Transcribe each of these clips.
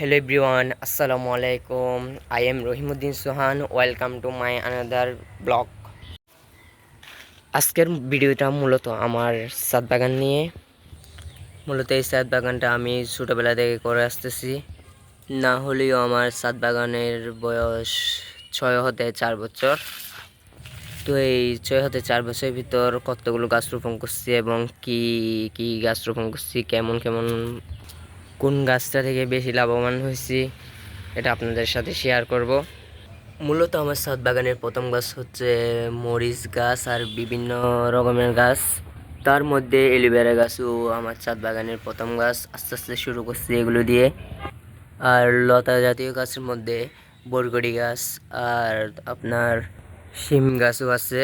Hello everyone, আসসালামু আলাইকুম I am Rohimuddin Sohan welcome to my another blog. আজকের ভিডিওটা মূলত আমার সাত বাগান নিয়ে। মূলত এই সাত বাগানটা আমি ছোটোবেলা থেকে করে আসতেছি। না হলেও আমার সাত বাগানের বয়স ছয় হতে চার বছর। তো এই ছয় হতে চার বছরের ভিতর কতগুলো গাছ রোপণ করছি এবং কি কি গাছ রোপণ করছি কেমন কেমন কোন গাছটা থেকে বেশি লাভবান হয়েছি, এটা আপনাদের সাথে শেয়ার করব। মূলত আমার সাত বাগানের প্রথম গাছ হচ্ছে মরিচ গাছ আর বিভিন্ন রকমের গাছ। তার মধ্যে এলিভেরা গাছও আমার ছাদ বাগানের প্রথম গাছ, আস্তে আস্তে শুরু করছি এগুলো দিয়ে। আর লতা জাতীয় গাছের মধ্যে বরগড়ি গাছ আর আপনার শিম গাছও আছে।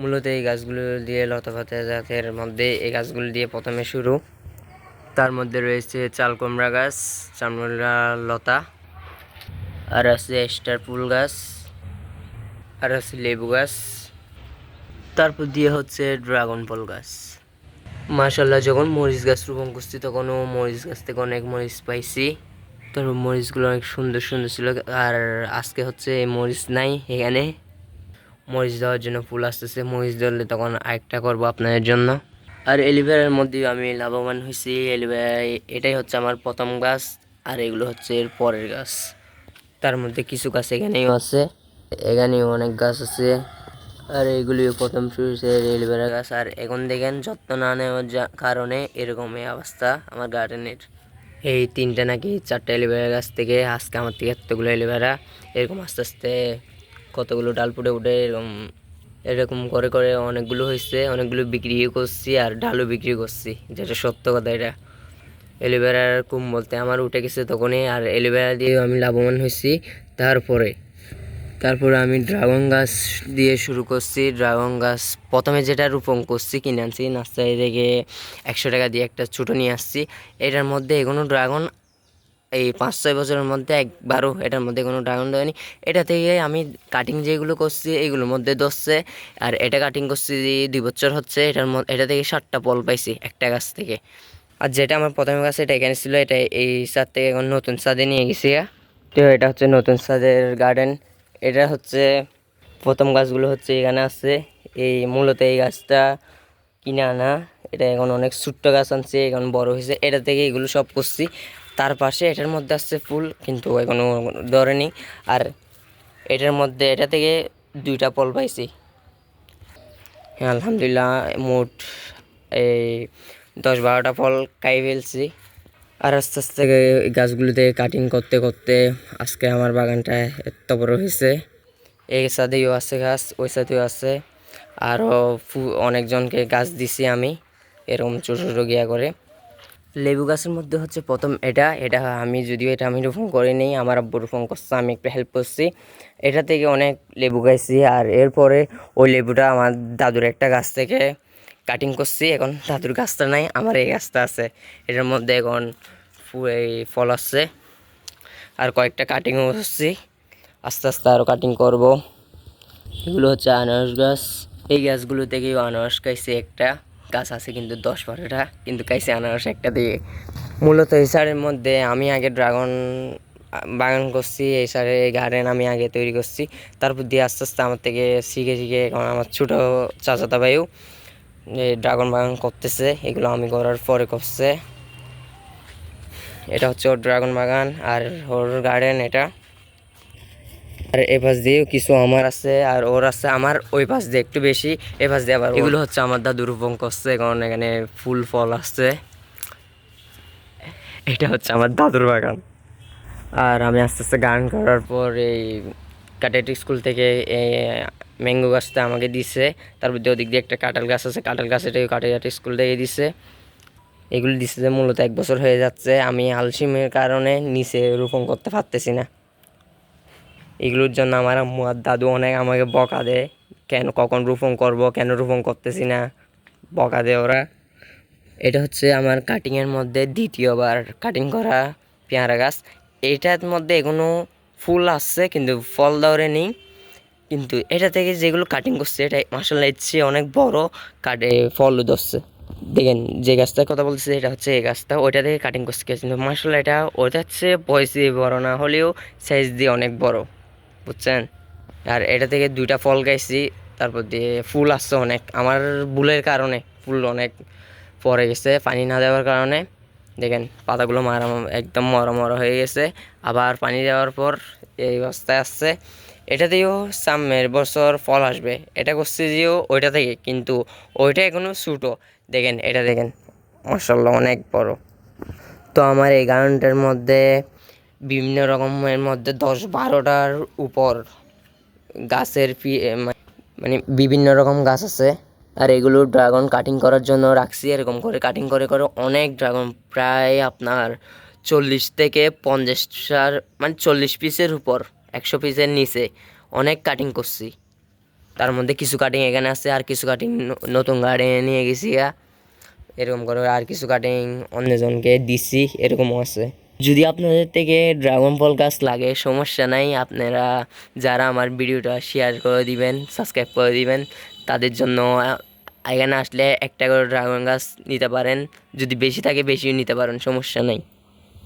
মূলত এই গাছগুলো দিয়ে লতা পাতা জাতের মধ্যে এই গাছগুলো দিয়ে প্রথমে শুরু। তার মধ্যে রয়েছে চাল কুমড়া গাছ চামড়া লতা, আর আছে স্টার ফুল গাছ, আর আছে লেবু গাছ, তারপর দিয়ে হচ্ছে ড্রাগন ফল গাছ। মার্শাল্লাহ যখন মরিচ গাছ রোপণ করছি তখনও মরিচ গাছ থেকে অনেক মরিচ পাইছি। তারপর মরিচগুলো অনেক সুন্দর সুন্দর ছিল। আর আজকে হচ্ছে মরিচ নাই এখানে। মরিচ দেওয়ার জন্য ফুল আসতেছে। মরিচ ধরলে তখন আরেকটা করব আপনাদের জন্য। আর এলিভেরার মধ্যে আমি লাভবান হয়েছি। এলিভেরা এটাই হচ্ছে আমার প্রথম গাছ, আর এগুলো হচ্ছে এর পরের গাছ। তার মধ্যে কিছু গাছ এখানেও আছে, এখানেও অনেক গাছ আছে। আর এগুলিও প্রথম শুরু হয়েছে এলিভেরা গাছ। আর এখন দেখেন, যত্ন না নেওয়ার কারণে এরকম এই অবস্থা আমার গার্ডেনের। এই তিনটা নাকি চারটে এলিভেরা গাছ থেকে আজকে আমার থেকে এতগুলো এলিভেরা, এরকম আস্তে আস্তে কতগুলো ডাল ফুটে উঠে, এরকম এরকম করে করে অনেকগুলো হয়েছে অনেকগুলো বিক্রিও করছি আর ডালও বিক্রি করছি, যেটা সত্য কথা এটা। এলিভেরার কুম বলতে আমার উঠে গেছে তখনই আর এলিভেরা দিয়েও আমি লাভবান হয়েছি তারপরে। তারপরে আমি ড্রাগন গাছ দিয়ে শুরু করছি, ড্রাগন গাছ প্রথমে যেটা রোপণ করছি, কিনে আনছি, নার্সারি থেকে একশো টাকা দিয়ে একটা ছোটো নিয়ে আসছি। এটার মধ্যে এখনও ড্রাগন এই পাঁচ, ছয় বছরের মধ্যে একবারও এটার মধ্যে কোনো ড্রাগন দেয়নি এটা থেকে আমি কাটিং যেগুলো করছি এইগুলোর মধ্যে ধরছে, আর এটা কাটিং করছি দুই বছর হচ্ছে, এটার মধ্যে, এটা থেকে ষাটটা ফল পাইছি একটা গাছ থেকে। আর যেটা আমার প্রথমে গাছ, এটা এখানে ছিল, এটা এই সাদ থেকে এখন নতুন সাদে নিয়ে গেছি তো এটা হচ্ছে নতুন সাদের গার্ডেন এটা হচ্ছে, প্রথম গাছগুলো হচ্ছে এখানে আছে। এই মূলত এই গাছটা কিনে আনা এটা এখন অনেক ছোট্ট গাছ আনছে, এখন বড় হয়েছে। এটা থেকে এগুলো সব করছি। তার পাশে এটার মধ্যে আসছে ফুল, কিন্তু এখনও ধরেনি। আর এটার মধ্যে, এটা থেকে দুইটা ফল পাইছি। হ্যাঁ আলহামদুলিল্লাহ, মোট এই দশ বারোটা ফল খাই ফেলছি। আর আস্তে আস্তে এই গাছগুলো থেকে কাটিং করতে করতে আজকে আমার বাগানটা এত বড় হয়েছে। এই সাথেও আছে গাছ, ওই সাথেও আছে। আরও অনেকজনকে গাছ দিছি আমি এরকম ছোটো ছোটো গিয়া করে। লেবু গাছের মধ্যে হচ্ছে প্রথম এটা এটা আমি যদিও এটা আমি রোপণ করে নেই, আমার আব্বু রোপণ করছে, আমি একটু হেল্প করছি। এটা থেকে অনেক লেবু গাইছি আর এরপরে ওই লেবুটা আমার দাদুর একটা গাছ থেকে কাটিং করছি, এখন দাদুর গাছটা নাই, আমার এই গাছটা আছে। এটার মধ্যে এখন এই ফল আসছে। আর কয়েকটা কাটিংও করছি, আস্তে আস্তে আরও কাটিং করব। এগুলো হচ্ছে আনারস গাছ, এই গাছগুলো থেকেও আনারস খাইছি একটা। গাছ আছে কিন্তু দশ বারোটা, কিন্তু খাইছে আনারস একটা দিয়ে। মূলত এই সারের মধ্যে আমি আগে ড্রাগন বাগান করছি, এই সারে গার্ডেন আমি আগে তৈরি করছি। তারপর দিয়ে আস্তে আস্তে আমার থেকে শিখে শিখে এখন আমার ছোটো চাচাতা ভাইও ড্রাগন বাগান করতেছে, এগুলো আমি করার পরে করছে। এটা হচ্ছে ওর ড্রাগন বাগান আর ওর গার্ডেন এটা। আর এ পাশ দিয়েও কিছু আমার আছে, আর ওর আছে আমার, ওই পাশ দিয়ে একটু বেশি, এ পাশ দিয়ে আবার এগুলো হচ্ছে আমার দাদু রোপণ করছে, কারণ এখানে ফুল ফল আসছে। এটা হচ্ছে আমার দাদুর বাগান। আর আমি আস্তে আস্তে গান করার পর এই কাটেট স্কুল থেকে এই ম্যাঙ্গো গাছটা আমাকে দিছে। তারপর দিয়ে ওদিক দিয়ে একটা কাঁঠাল গাছ আছে, কাঁঠাল গাছ এটাকে স্কুল থেকে দিছে। এগুলো দিছে যে মূলত এক বছর হয়ে যাচ্ছে, আমি আলসিমের কারণে নিচে রোপণ করতে পারতেছি না। এগুলোর জন্য আমার আম্মু আর দাদু অনেক আমাকে বকা দেয়, কেন, কখন রোপণ করব, কেন রোপণ করতেছি না? বকা দেয় ওরা। এটা হচ্ছে আমার কাটিংয়ের মধ্যে দ্বিতীয়বার কাটিং করা পেয়ারা গাছ। এটার মধ্যে এখনও ফুল আসছে, কিন্তু ফল দৌড়ে নেই। কিন্তু এটা থেকে যেগুলো কাটিং করছে, এটা এর চেয়ে অনেক বড় কাটে ফল ধরছে। দেখেন, যে গাছটার কথা বলতেছি, এটা হচ্ছে এই গাছটা। ওইটা থেকে কাটিং করছে কিন্তু মার্শাল্লাহ এটা ওইটা হচ্ছে বয়স দিয়ে বড় না, হলেও সাইজ দিয়ে অনেক বড়। বুঝছেন? আর এটা থেকে দুইটা ফল গাইছি তারপর দিয়ে ফুল আসছে অনেক। আমার বুলের কারণে ফুল অনেক পরে গেছে, পানি না দেওয়ার কারণে। দেখেন, পাতাগুলো মারা একদম মরা মরা হয়ে গেছে। আবার পানি দেওয়ার পর এই অবস্থায় আসছে। এটা দিয়েও সামনের বছর ফল আসবে। এটা করছি যেও ওইটা থেকে, কিন্তু ওইটা এখনও ছোটো। দেখেন, এটা দেখেন মার্শাল্লাহ অনেক বড়। তো আমার এই গার্ডেনটার মধ্যে বিভিন্ন রকমের মধ্যে দশ বারোটার উপর গাছের মানে বিভিন্ন রকম গাছ আছে। আর এগুলো ড্রাগন কাটিং করার জন্য রাখছি, এরকম করে কাটিং করে করে অনেক ড্রাগন, প্রায় আপনার চল্লিশ থেকে পঞ্চাশটার মানে চল্লিশ পিসের উপর, একশো পিসের নিচে অনেক কাটিং করছি। তার মধ্যে কিছু কাটিং এখানে আছে, আর কিছু কাটিং নতুন গার্ডেনে নিয়ে গেছি। এরকম করে আর কিছু কাটিং অন্যজনকে দিছি, এরকমও আছে। যদি আপনাদের থেকে ড্রাগন ফল গাছ লাগে, সমস্যা নাই, আপনারা যারা আমার ভিডিওটা শেয়ার করে দিবেন সাবস্ক্রাইব করে দিবেন, তাদের জন্য এখানে আসলে একটা করে ড্রাগন গাছ নিতে পারেন। যদি বেশি থাকে, বেশিও নিতে পারেন, সমস্যা নাই।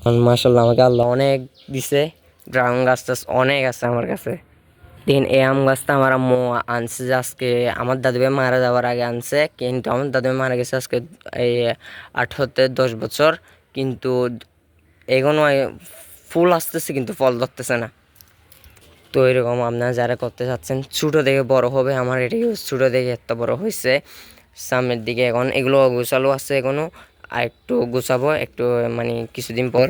কারণ মার্শাল্লাহ আমাকে আল্লাহ অনেক দিছে, ড্রাগন গাছ টাছ অনেক আছে আমার কাছে। দেখেন এই আম গাছটা আমার আম্মু আনছে যে আজকে, আমার দাদু ভাই মারা যাওয়ার আগে আনছে, কিন্তু আমার দাদুভাই মারা গেছে আজকে, এই আট হতে দশ বছর, কিন্তু এখনও ফুল আসতেছে কিন্তু ফল ধরতেছে না। তো এরকম আপনারা যারা করতে চাচ্ছেন, ছোটো থেকে বড় হবে, আমার এটাকে ছোটো থেকে এত বড় হয়েছে সামনের দিকে এখন এগুলো গোছালো আছে এখনও, আর একটু গোছাবো, একটু মানে কিছুদিন পর।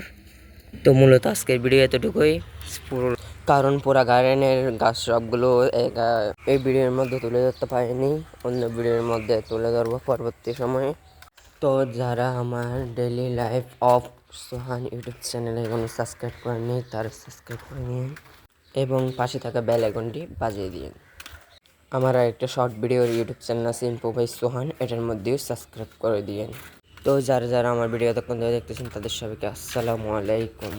তো মূলত আজকের ভিডিও এতটুকুই। পুরো কারণ পুরা গার্ডেনের গাছ সবগুলো এই ভিডিওর মধ্যে তুলে ধরতে পারিনি, অন্য ভিডিওর মধ্যে তুলে ধরবো পরবর্তী সময়ে। তো যারা আমার daily life of Sohan YouTube চ্যানেলে এখনও সাবস্ক্রাইব করেনি তারা সাবস্ক্রাইব করে নিন এবং পাশে থাকা বেল আইকনটি বাজিয়ে দিন আমার একটা শর্ট ভিডিওর ইউটিউব চ্যানেল আছে ইম্পোভাইজ সোহান এটার মধ্যেও সাবস্ক্রাইব করে দিন তো যারা যারা আমার ভিডিও তখন দেখতেছেন, তাদের সবাইকে আসসালামু আলাইকুম।